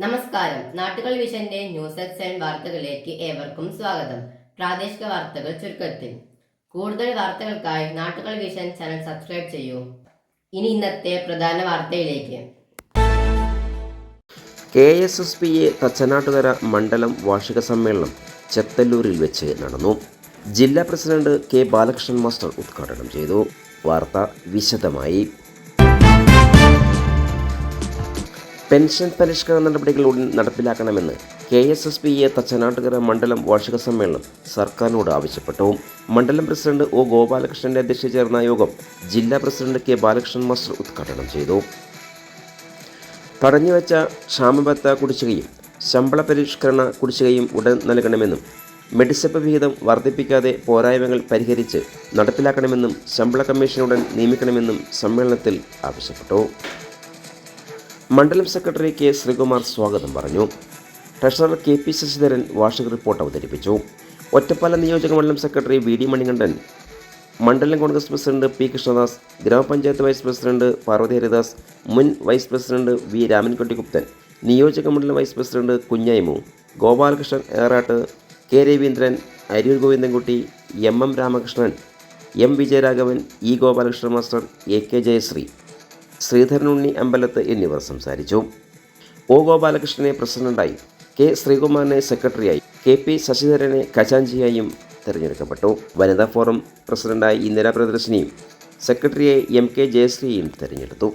നാട്ടുകൾ വിഷന്റെ news X seven വാർത്തകളിലേക്ക് ഏവർക്കും സ്വാഗതം. പ്രാദേശിക വാർത്തകൾ ചുരുക്കത്തിൽ. കൂടുതൽ വാർത്തകൾക്കായി നാട്ടുകൾ വിഷൻ ചാനൽ സബ്സ്ക്രൈബ് ചെയ്യൂ. ഇനി ഇന്നത്തെ പ്രധാന വാർത്തയിലേക്ക്. K S S P A Thachanattukara മണ്ഡലം വാർഷിക സമ്മേളനം ചെത്തല്ലൂരിൽ വെച്ച് നടന്നു. ജില്ലാ പ്രസിഡന്റ് കെ ബാലകൃഷ്ണൻ മാസ്റ്റർ ഉദ്ഘാടനം ചെയ്തു. വാർത്ത വിശദമായി. പെൻഷൻ പരിഷ്കരണ നടപടികൾ ഉടൻ നടപ്പിലാക്കണമെന്ന് K S S P A Thachanattukara മണ്ഡലം വാർഷിക സമ്മേളനം സർക്കാരിനോട് ആവശ്യപ്പെട്ടു. മണ്ഡലം പ്രസിഡന്റ് ഒ ഗോപാലകൃഷ്ണന്റെ അധ്യക്ഷത ചേർന്ന യോഗം ജില്ലാ പ്രസിഡന്റ് കെ ബാലകൃഷ്ണൻ മാസ്റ്റർ ഉദ്ഘാടനം ചെയ്തു. തടഞ്ഞുവെച്ച ക്ഷാമബത്ത കുടിശ്ശികയും ശമ്പള പരിഷ്കരണ കുടിശ്ശികയും ഉടൻ നൽകണമെന്നും മെഡിസപ്പ് വിഹിതം വർദ്ധിപ്പിക്കാതെ പോരായ്മകൾ പരിഹരിച്ച് നടപ്പിലാക്കണമെന്നും ശമ്പള കമ്മീഷൻ ഉടൻ നിയമിക്കണമെന്നും സമ്മേളനത്തിൽ ആവശ്യപ്പെട്ടു. മണ്ഡലം സെക്രട്ടറി കെ ശ്രീകുമാർ സ്വാഗതം പറഞ്ഞു. ട്രഷറർ കെ പി ശശിധരൻ വാർഷിക റിപ്പോർട്ട് അവതരിപ്പിച്ചു. ഒറ്റപ്പാല നിയോജക മണ്ഡലം സെക്രട്ടറി വി ഡി മണികണ്ഠൻ മണ്ഡലം കോൺഗ്രസ് പ്രസിഡന്റ് പി കൃഷ്ണദാസ് ഗ്രാമപഞ്ചായത്ത് വൈസ് പ്രസിഡന്റ് പാർവതി ഹരിദാസ് മുൻ vice president V Ramankutty Gupthan നിയോജക മണ്ഡലം vice president Kunjaimu Gopalakrishnan Erat K Raveendran Aroor Govindankutty M M Ramakrishnan M Vijayaraghavan E Gopalakrishnan master A K Jayasree. Sreedharanunni Ambalath എന്നിവർ സംസാരിച്ചു. O. ഗോപാലകൃഷ്ണനെ പ്രസിഡന്റായി K. ശ്രീകുമാറിനെ സെക്രട്ടറിയായി K. P. ശശിധരനെ ഖജാഞ്ചിയായും തിരഞ്ഞെടുക്കപ്പെട്ടു. വനിതാ forum പ്രസിഡന്റായി ഇന്ദിരാ പ്രിയദർശിനിയും സെക്രട്ടറിയായി എം. കെ. ജയശ്രീയും തിരഞ്ഞെടുത്തു.